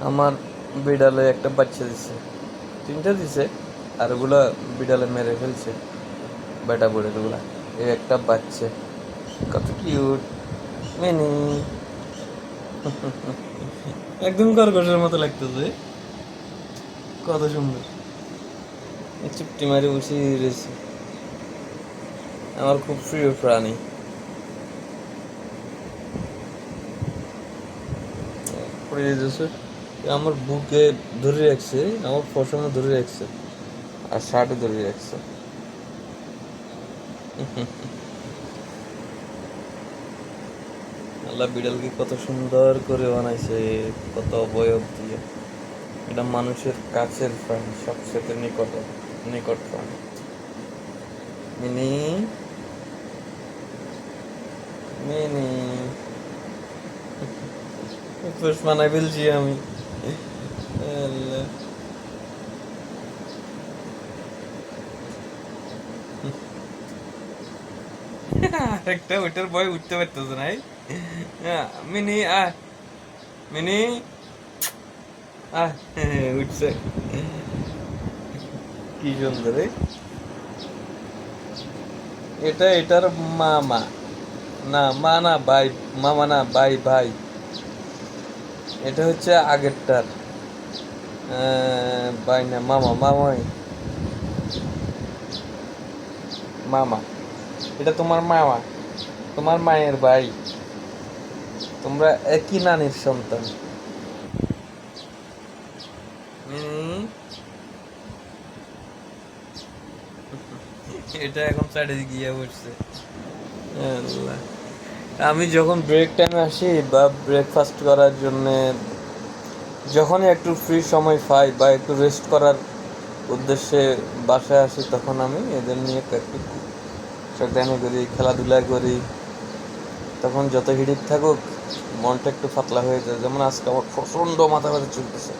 আমার বিড়ালে একটা বাচ্চা দিছে। তিনটা দিছে আর ওগুলা বিড়ালে মেরে ফেলছে। বেটা বুড়েলগুলা এই একটা বাচ্চা। কত কিউট। মিনি। একদম খরগোশের মতো লাগতেছে। কত সুন্দর। চুপটি মারি বসে রয়েছে। আমার খুব প্রিয় প্রাণী। পড়ে যেতেছে আমার বুকে ধরে রাখছে, আমার পশমে ধরে রাখছে আর শার্টে ধরে রাখছে। আল্লাহ বিড়ালকে কত সুন্দর করে বানাইছে, কত অবয়ব দিয়ে। এটা মানুষের কাছের প্রাণী সবচেয়ে নিকট নিকট প্রাণী। মিনি মিনি। মানাই ফেলছি আমি। আল্লাহ। একটা ওইটার ভয় উঠতে পারতেছে না মিনি আহ মিনি? আহ উঠছে। কি সুন্দর এটা এটার মামা। না মা না ভাই, মামা না, ভাই ভাই। এটা হচ্ছে আগেরটার। ভাই না মামা মামা এটা তোমার মামা তোমার মায়ের ভাই তোমরা একই নানির সন্তান। এটা এখন চারিদিকে গিয়ে বসছে। আমি যখন ব্রেক টাইমে আসি বা ব্রেকফাস্ট করার জন্য যখনই একটু ফ্রি সময় পাই বা একটু রেস্ট করার উদ্দেশ্যে বাসায় আসি, তখন আমি এদের নিয়ে একটু শয়তানি করি খেলাধুলা করি। তখন যত হিডিক থাকুক, মনটা একটু পাতলা হয়ে যায়। যেমন আজকে আমার প্রচণ্ড মাথা ব্যথা চলতেছে।